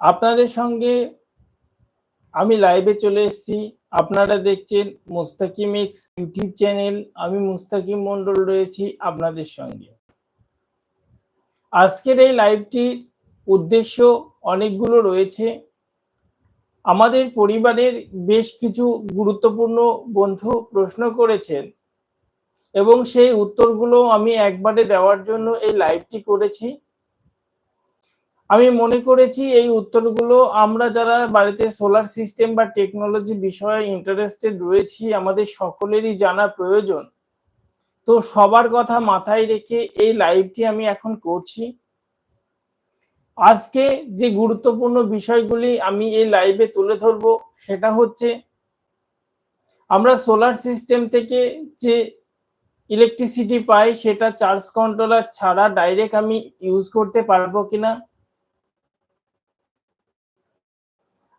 আপনাদের সঙ্গে আমি লাইভে চলে এসেছি। আপনারা দেখছেন মুস্তাকিম এক্স ইউটিউব চ্যানেল আমি মুস্তাকিম মন্ডল রয়েছি আপনাদের সঙ্গে। আজকের এই লাইভটির উদ্দেশ্য অনেকগুলো রয়েছে। আমাদের পরিবারের বেশ কিছু গুরুত্বপূর্ণ বন্ধু প্রশ্ন করেছেন এবং সেই উত্তরগুলো আমি একবারে দেওয়ার জন্য এই লাইভটি করেছি। আমি মনে করেছি এই উত্তরগুলো আমরা যারা বাড়িতে সোলার সিস্টেম বা টেকনোলজি বিষয়ে ইন্টারেস্টেড রয়েছি, আমাদের সকলেরই জানা প্রয়োজন। তো সবার কথা মাথায় রেখে এই লাইভটি আমি এখন করছি। আজকে যে গুরুত্বপূর্ণ বিষয়গুলি আমি এই লাইভে তুলে ধরব, সেটা হচ্ছে আমরা সোলার সিস্টেম থেকে যে ইলেকট্রিসিটি পাই, সেটা চার্জ কন্ট্রোলার ছাড়া ডাইরেক্ট আমি ইউজ করতে পারব কিনা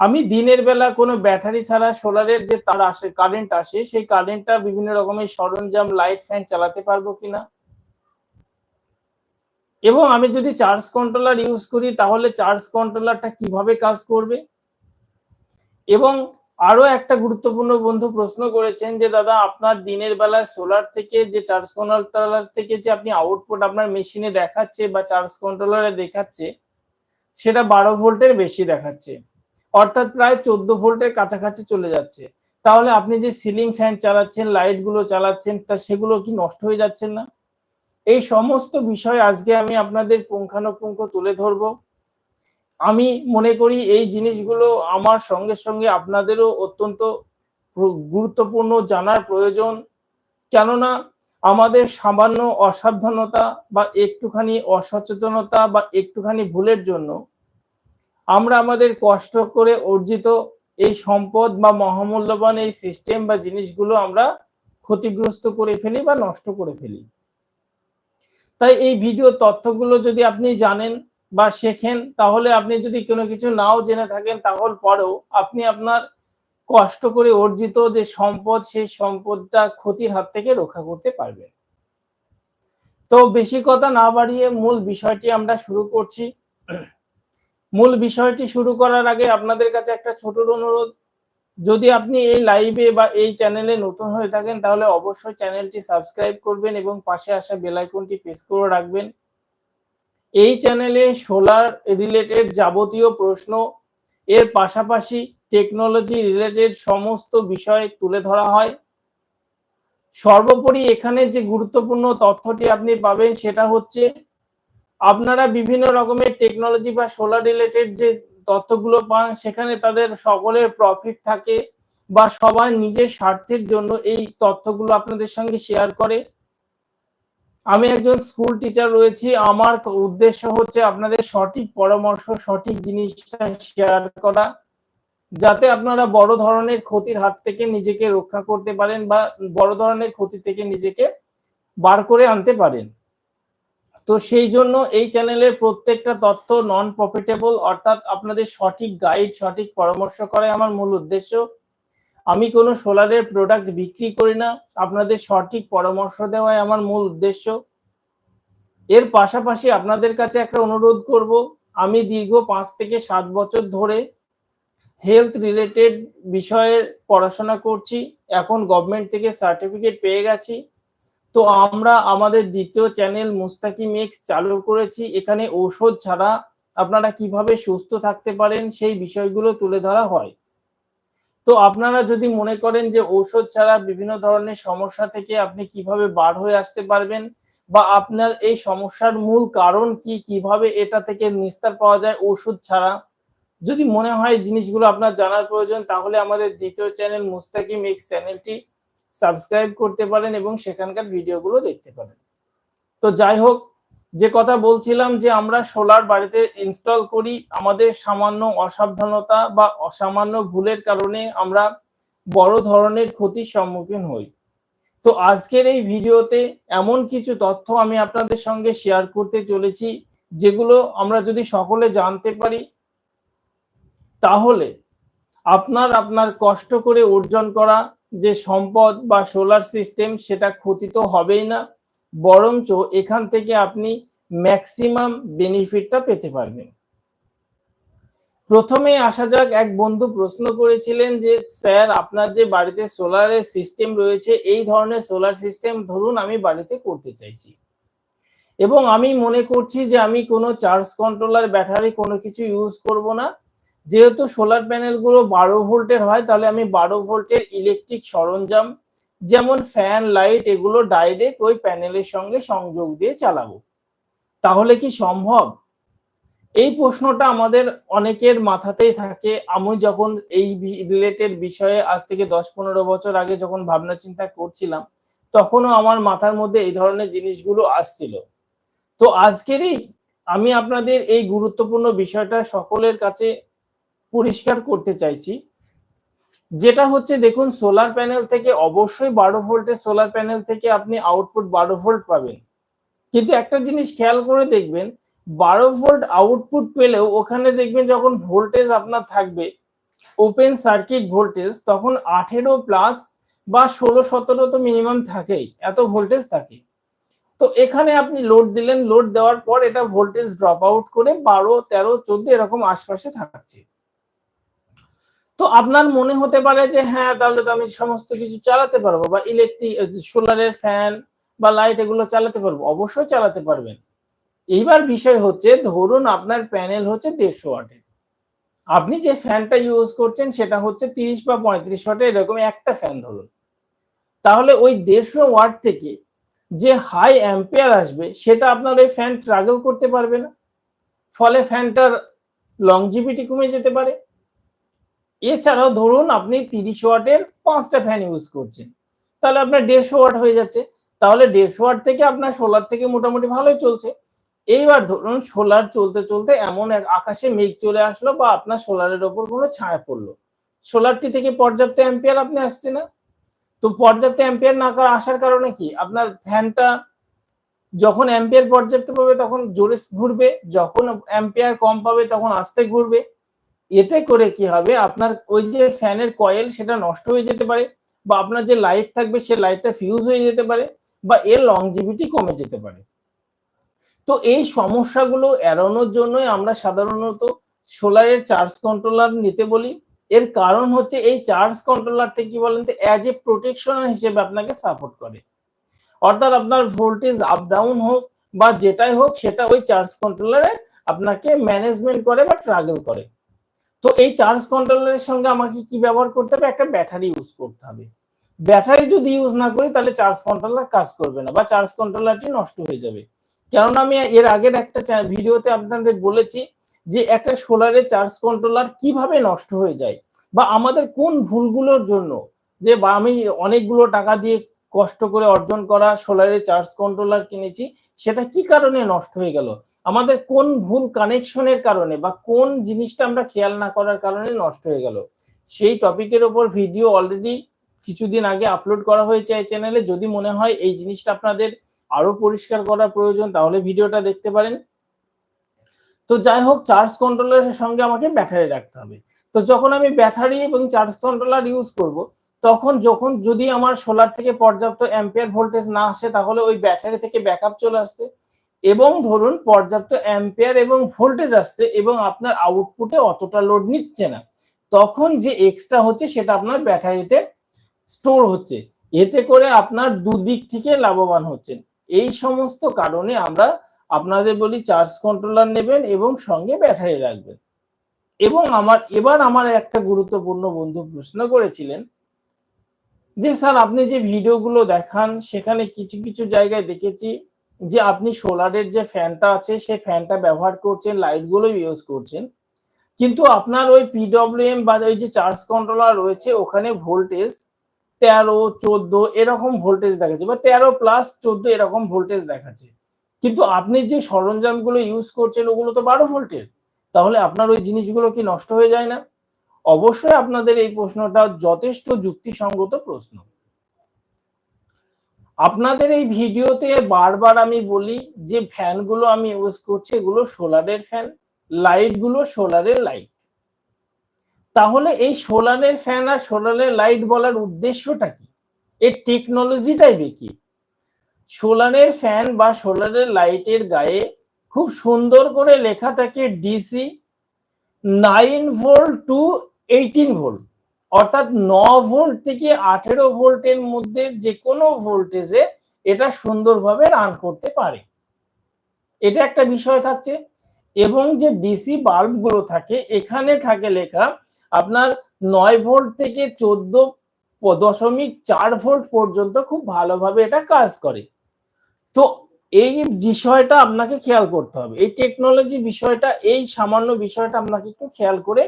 আমি দিনের বেলা কোনো ব্যাটারি ছাড়া সোলারের যে তার আসে কারেন্ট আসে, সেই কারেন্টটা বিভিন্ন রকমের সরঞ্জাম লাইট ফ্যান চালাতে পারব কিনা? এবং আমি যদি চার্জ কন্ট্রোলার ইউজ করি, তাহলে চার্জ কন্ট্রোলারটা কীভাবে কাজ করবে? এবং আরও একটা গুরুত্বপূর্ণ বন্ধু প্রশ্ন করেছেন যে, দাদা, আপনার দিনের বেলায় সোলার থেকে যে চার্জ কন্ট্রোলার থেকে যে আপনি আউটপুট আপনার মেশিনে দেখাচ্ছে বা চার্জ কন্ট্রোলারে দেখাচ্ছে, সেটা বারো ভোল্টের বেশি দেখাচ্ছে। অর্থাৎ প্রায় চোদ্দ ভোল্টের কাছাকাছি চলে যাচ্ছে। তাহলে আপনি যে সিলিং ফ্যান চালাচ্ছেন লাইটগুলো চালাচ্ছেন, তা সেগুলো কি নষ্ট হয়ে যাচ্ছেন না? এই সমস্ত বিষয় আজকে আমি আপনাদের পুঙ্খানুপুঙ্খ তুলে ধরব। আমি মনে করি এই জিনিসগুলো আমার সঙ্গে সঙ্গে আপনাদেরও অত্যন্ত গুরুত্বপূর্ণ জানার প্রয়োজন। কেননা আমাদের সামান্য অসাবধানতা বা একটুখানি অসচেতনতা বা একটুখানি ভুলের জন্য আমরা আমাদের কষ্ট করে অর্জিত এই সম্পদ বা মহামূল্যবান এই সিস্টেম বা জিনিসগুলো আমরা ক্ষতিগ্রস্ত করে ফেলি বা নষ্ট করে ফেলি। তাই এই ভিডিও তথ্যগুলো যদি আপনি জানেন বা শেখেন, তাহলে আপনি যদি কোনো কিছু নাও জেনে থাকেন, তাহলে পরেও আপনি আপনার কষ্ট করে অর্জিত যে সম্পদ, সেই সম্পদটা ক্ষতির হাত থেকে রক্ষা করতে পারবেন। তো বেশি কথা না বাড়িয়ে মূল বিষয়টি আমরা শুরু করছি। মূল বিষয়টি শুরু করার আগে আপনাদের কাছে একটা ছোট অনুরোধ। যদি আপনি এই লাইভে বা এই চ্যানেলে নতুন হয়ে থাকেন, তাহলে অবশ্যই চ্যানেলটি সাবস্ক্রাইব করবেন এবং পাশে আসা বেল আইকনটি প্রেস করে রাখবেন। এই চ্যানেলে সোলার রিলেটেড যাবতীয় প্রশ্ন, এর পাশাপাশি টেকনোলজি রিলেটেড সমস্ত বিষয় তুলে ধরা হয়। সর্বোপরি এখানে যে গুরুত্বপূর্ণ তথ্যটি আপনি পাবেন, সেটা হচ্ছে আপনারা বিভিন্ন রকমের টেকনোলজি বা সোলার রিলেটেড যে তথ্যগুলো পান, সেখানে তাদের সকলের প্রফিট থাকে বা সবার নিজের স্বার্থের জন্য এই তথ্যগুলো আপনাদের সঙ্গে শেয়ার করে। আমি একজন স্কুল টিচার রয়েছি। আমার উদ্দেশ্য হচ্ছে আপনাদের সঠিক পরামর্শ, সঠিক জিনিসটা শেয়ার করা, যাতে আপনারা বড় ধরনের ক্ষতির হাত থেকে নিজেকে রক্ষা করতে পারেন বা বড় ধরনের ক্ষতি থেকে নিজেকে বার করে আনতে পারেন। তো সেই জন্য এই চ্যানেলের প্রত্যেকটা তথ্য নন প্রফিটেবল অর্থাৎ আপনাদের সঠিক গাইড সঠিক পরামর্শ করাই আমার মূল উদ্দেশ্য। আমি কোনো সোলারের প্রোডাক্ট বিক্রি করি না, আপনাদের সঠিক পরামর্শ দেওয়াই আমার মূল উদ্দেশ্য। এর পাশাপাশি আপনাদের কাছে একটা অনুরোধ করব, আমি দীর্ঘ পাঁচ থেকে সাত বছর ধরে হেলথ রিলেটেড বিষয়ের পড়াশোনা করছি, এখন গভর্নমেন্ট থেকে সার্টিফিকেট পেয়ে গেছি। তো আমরা আমাদের দ্বিতীয় চ্যানেল মুস্তাকিম এক্স চালু করেছি। এখানে ঔষধ ছাড়া আপনারা কীভাবে সুস্থ থাকতে পারেন সেই বিষয়গুলো তুলে ধরা হয়। তো আপনারা যদি মনে করেন যে ঔষধ ছাড়া বিভিন্ন ধরনের সমস্যা থেকে আপনি কীভাবে বার হয়ে আসতে পারবেন বা আপনার এই সমস্যার মূল কারণ কি, কীভাবে এটা থেকে নিস্তার পাওয়া যায় ওষুধ ছাড়া, যদি মনে হয় জিনিসগুলো আপনার জানার প্রয়োজন, তাহলে আমাদের দ্বিতীয় চ্যানেল মুস্তাকিম এক্স চ্যানেলটি সাবস্ক্রাইব করতে পারেন এবং সেখানকার ভিডিওগুলো দেখতে পারেন। তো যাই হোক, যে কথা বলছিলাম যে আমরা সোলার বাড়িতে ইনস্টল করি, আমাদের সামান্য অসাবধানতা বা অসামান্য ভুলের কারণে আমরা বড় ধরনের ক্ষতির সম্মুখীন হই। তো আজকের এই ভিডিওতে এমন কিছু তথ্য আমি আপনাদের সঙ্গে শেয়ার করতে চলেছি, যেগুলো আমরা যদি সকলে জানতে পারি, তাহলে আপনার আপনার কষ্ট করে অর্জন করা যে সম্পদ বা সোলার সিস্টেম সেটা ক্ষতি তো হবেই না, বরঞ্চ এখান থেকে আপনি ম্যাক্সিমাম বেনিফিটটা পেতে পারবেন। প্রথমে আসা যাক, এক বন্ধু প্রশ্ন করেছিলেন যে, স্যার, আপনার যে বাড়িতে সোলারের সিস্টেম রয়েছে, এই ধরনের সোলার সিস্টেম ধরুন, আমি বাড়িতে করতে চাইছি। এবং আমি মনে করছি যে, আমি কোনো চার্জ কন্ট্রোলার ব্যাটারি কোনো কিছু ইউজ করব না। যেহেতু সোলার প্যানেলগুলো বারো ভোল্টের হয়, তাহলে আমি বারো ভোল্টের ইলেকট্রিক সরঞ্জাম, যেমন ফ্যান লাইট এগুলো ডাইরেক্ট ওই প্যানেলের সঙ্গে সংযোগ দিয়ে চালাবো। তাহলে কি সম্ভব? এই প্রশ্নটা আমাদের অনেকের মাথাতেই থাকে। আমি যখন এই রিলেটেড বিষয়ে আজ থেকে দশ পনেরো বছর আগে যখন ভাবনা চিন্তা করছিলাম, তখনও আমার মাথার মধ্যে এই ধরনের জিনিসগুলো আসছিল। তো আজকেরই আমি আপনাদের এই গুরুত্বপূর্ণ বিষয়টা সকলের কাছে পরিষ্কার করতে চাইছি। যেটা হচ্ছে দেখুন সোলার প্যানেল থেকে অবশ্যই বারো ভোল্টের সোলার প্যানেল থেকে আপনি আউটপুট বারো ভোল্ট পাবেন। কিন্তু একটা জিনিস খেয়াল করে দেখবেন, বারো ভোল্ট আউটপুট পেলেও ওখানে দেখবেন যখন ভোল্টেজ আপনার থাকবে ওপেন সার্কিট ভোল্টেজ তখন আঠেরো প্লাস বা ষোলো সতেরো তো মিনিমাম থাকেই, এত ভোল্টেজ থাকে। তো এখানে আপনি লোড দিলেন লোড দেওয়ার পর এটা ভোল্টেজ ড্রপ আউট করে বারো, তেরো, চোদ্দ এরকম আশপাশে থাকছে। তো আপনার মনে হতে পারে যে হ্যাঁ তাহলে তো আমি সমস্ত কিছু চালাতে পারব বা ইলেকট্রিক সোলারের ফ্যান বা লাইট এগুলো চালাতে পারব। অবশ্যই চালাতে পারবেন। এইবার বিষয় হচ্ছে, ধরুন আপনার প্যানেল হচ্ছে দেড়শো ওয়াটের। আপনি যে ফ্যানটা ইউজ করছেন, সেটা হচ্ছে তিরিশ বা পঁয়ত্রিশ ওয়াটের এরকম একটা ফ্যান ধরুন। তাহলে ওই দেড়শো ওয়াট থেকে যে হাই অ্যাম্পিয়ার আসবে, সেটা আপনার ওই ফ্যান ট্রাগল করতে পারবে না। ফলে ফ্যানটার লংজিভিটি কমে যেতে পারে। এছাড়াও ধরুন আপনি তিরিশ ওয়াটের পাঁচটা ফ্যান ইউজ করছেন। তাহলে আপনার দেড়শো ওয়াট হয়ে যাচ্ছে। তাহলে দেড়শো ওয়াট থেকে আপনার সোলার থেকে মোটামুটি ভালোই চলছে। এইবার ধরুন সোলার চলতে চলতে এমন এক আকাশে মেঘ চলে আসলো বা আপনার সোলারের ওপর কোনো ছায়া পড়ল। সোলারটি থেকে পর্যাপ্ত অ্যাম্পিয়ার আপনি আসছে না। তো পর্যাপ্ত অ্যাম্পিয়ার না করা আসার কারণে কি? আপনার ফ্যানটা যখন অ্যাম্পিয়ার পর্যাপ্ত পাবে তখন জোরে ঘুরবে, যখন অ্যাম্পিয়ার কম পাবে তখন আস্তে ঘুরবে। এতে করে কি হবে? আপনার ওই যে ফ্যানের কয়েল সেটা নষ্ট হয়ে যেতে পারে বা আপনার যে লাইট থাকবে সে লাইটটা ফিউজ হয়ে যেতে পারে বা এর লংজিভিটি কমে যেতে পারে। তো এই সমস্যাগুলো এড়ানোর জন্যই আমরা সাধারণত সোলারের চার্জ কন্ট্রোলার নিতে বলি। এর কারণ হচ্ছে এই চার্জ কন্ট্রোলারটা কি বলেন তো অ্যাজ এ প্রোটেকশন হিসেবে আপনাকে সাপোর্ট করে। অর্থাৎ আপনার ভোল্টেজ আপ ডাউন হোক বা যেটাই হোক সেটা ওই চার্জ কন্ট্রোলারে আপনাকে ম্যানেজমেন্ট করে বা ট্রাগল করে। তো এই চার্জ কন্ট্রোলারের সঙ্গে আমাকে কি ব্যবহার করতে হবে? একটা ব্যাটারি ইউজ করতে হবে। ব্যাটারি যদি ইউজ না করি, তাহলে চার্জ কন্ট্রোলার কাজ করবে না বা চার্জ কন্ট্রোলারটি নষ্ট হয়ে যাবে। কেননা আমি এর আগের একটা ভিডিওতে আপনাদের বলেছি যে একটা সোলারের চার্জ কন্ট্রোলার কীভাবে নষ্ট হয়ে যায় বা আমাদের কোন ভুলগুলোর জন্য যে বা আমি অনেকগুলো টাকা দিয়ে কষ্ট করে অর্জন করা সোলারের চার্জ কন্ট্রোলার কিনেছি, সেটা কি কারণে নষ্ট হয়ে গেল? আমাদের কোন ভুল কানেকশনের কারণে বা কোন জিনিসটা আমরা খেয়াল না করার কারণে নষ্ট হয়ে গেল? সেই টপিকের ওপর ভিডিও অলরেডি কিছুদিন আগে আপলোড করা হয়েছে এই চ্যানেলে যদি মনে হয় এই জিনিসটা আপনাদের আরও পরিষ্কার করা প্রয়োজন, তাহলে ভিডিওটা দেখতে পারেন। তো যাই হোক চার্জ কন্ট্রোলারের সঙ্গে আমাকে ব্যাটারি রাখতে হবে। তো যখন আমি ব্যাটারি এবং চার্জ কন্ট্রোলার ইউজ করব তখন যখন যদি আমার সোলার থেকে পর্যাপ্ত অ্যাম্পিয়ার ভোল্টেজ না আসে, তাহলে ওই ব্যাটারি থেকে ব্যাকআপ চলে আসছে। এবং ধরুন পর্যাপ্ত অ্যাম্পিয়ার এবং ভোল্টেজ আসছে এবং আপনার আউটপুটে অতটা লোড নিচ্ছে না। তখন যে এক্সট্রা হচ্ছে সেটা আপনার ব্যাটারিতে স্টোর হচ্ছে। এতে করে আপনার দুদিক থেকে লাভবান হচ্ছেন। এই সমস্ত কারণে আমরা আপনাদের বলি চার্জ কন্ট্রোলার নেবেন এবং সঙ্গে ব্যাটারি রাখবেন। এবং আমার, এবার আমার একটা গুরুত্বপূর্ণ বন্ধু প্রশ্ন করেছিলেন যে স্যার, আপনি যে ভিডিওগুলো দেখান, সেখানে কিছু কিছু জায়গায় দেখেছি যে আপনি সোলারের যে ফ্যানটা আছে সেই ফ্যানটা ব্যবহার করছেন লাইটগুলো ইউজ করছেন। কিন্তু আপনার ওই পিডব্লিউএম বা ওই যে চার্জ কন্ট্রোলার রয়েছে, ওখানে ভোল্টেজ তেরো, চোদ্দ এরকম ভোল্টেজ দেখাচ্ছে বা তেরো প্লাস চোদ্দ এরকম ভোল্টেজ দেখাচ্ছে। কিন্তু আপনি যে সরঞ্জামগুলো ইউজ করছেন, ওগুলো তো বারো ভোল্টের। তাহলে আপনার ওই জিনিসগুলো কি নষ্ট হয়ে যায় না? অবশ্যই আপনাদের এই প্রশ্নটা যথেষ্ট যুক্তিসঙ্গত প্রশ্ন। আপনাদের এই ভিডিওতে বারবার আমি বলি যে ফ্যানগুলো আমি ইউজ করছি, এগুলো সোলারের ফ্যান, লাইটগুলো সোলারের লাইট। তাহলে এই সোলারের ফ্যান আর সোলারের লাইট বলার উদ্দেশ্যটা কি? এর টেকনোলজিটাই কি? সোলারের ফ্যান বা সোলারের লাইটের গায়ে খুব সুন্দর করে লেখা থাকে DC nine volt to eighteen volt অর্থাৎ ন ভোল্ট থেকে আঠেরো ভোল্টের মধ্যে যে কোনো ভোল্টেজে এটা সুন্দরভাবে রান করতে পারে। এটা একটা বিষয় থাকছে। এবং যে ডিসি বাল্বগুলো থাকে, এখানে থাকে লেখা আপনার নয় ভোল্ট থেকে চোদ্দ দশমিক চার ভোল্ট পর্যন্ত খুব ভালোভাবে এটা কাজ করে। তো এই বিষয়টা আপনাকে খেয়াল করতে হবে। এই টেকনোলজি বিষয়টা, এই সামান্য বিষয়টা আপনাকে একটু খেয়াল করে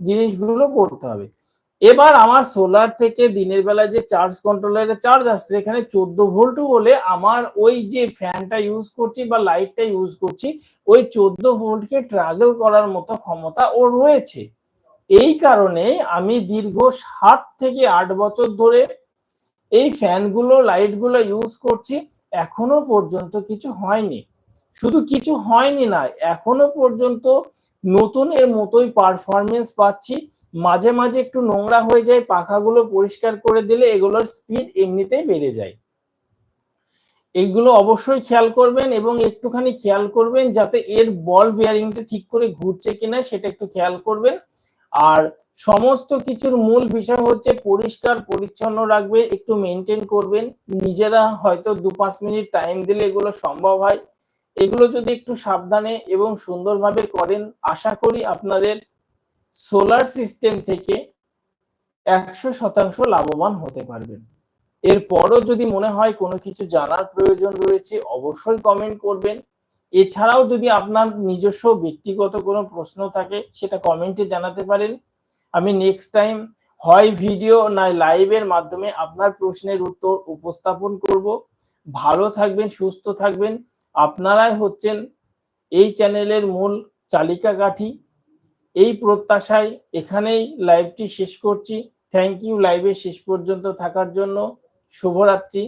জিনিসগুলো করতে হবে। এবার আমার সোলার থেকে দিনের বেলায় যে চার্জ কন্ট্রোলারের চার্জ আসছে, এখানে চোদ্দ ভোল্ট বলে আমার ওই যে ফ্যানটা ইউজ করছি বা লাইটটা ইউজ করছি, ওই চোদ্দ ভোল্টকে ট্রাভেল করার মতো ক্ষমতা ও রয়েছে। এই কারণে আমি দীর্ঘ সাত থেকে আট বছর ধরে এই ফ্যানগুলো লাইটগুলো ইউজ করছি, এখনও পর্যন্ত কিছু হয়নি। শুধু কিছু হয়নি না, এখনও পর্যন্ত নতুনের মতোই পারফরমেন্স পাচ্ছি। মাঝে মাঝে একটু নোংরা হয়ে যায়, পাখাগুলো পরিষ্কার করে দিলে এগুলোর স্পিড এমনিতেই বেড়ে যায়। এইগুলো অবশ্যই খেয়াল করবেন এবং একটুখানি খেয়াল করবেন যাতে এর বল বিয়ারিংটা ঠিক করে ঘুরছে কিনা সেটা একটু খেয়াল করবেন। আর সমস্ত কিছুর মূল বিষয় হচ্ছে পরিষ্কার, পরিচ্ছন্ন রাখবে, একটু মেনটেন করবেন। নিজেরা হয়তো দু পাঁচ মিনিট টাইম দিলে এগুলো সম্ভব হয়। এগুলো যদি একটু সাবধানে এবং সুন্দরভাবে করেন, আশা করি আপনাদের সোলার সিস্টেম থেকে একশো শতাংশ লাভবান হতে পারবেন। এরপরও যদি মনে হয় কোনো কিছু জানার প্রয়োজন রয়েছে, অবশ্যই কমেন্ট করবেন। এছাড়াও যদি আপনার নিজস্ব ব্যক্তিগত কোনো প্রশ্ন থাকে, সেটা কমেন্টে জানাতে পারেন। আমি নেক্সট টাইম হয় ভিডিও না লাইভের মাধ্যমে আপনার প্রশ্নের উত্তর উপস্থাপন করব। ভালো থাকবেন, সুস্থ থাকবেন। আপনারাই হচ্ছেন এই চ্যানেলের মূল চালিকা কাঠি এই প্রত্যাশায় এখানেই লাইভটি শেষ করছি। থ্যাংক ইউ লাইভে শেষ পর্যন্ত থাকার জন্য। শুভরাত্রি।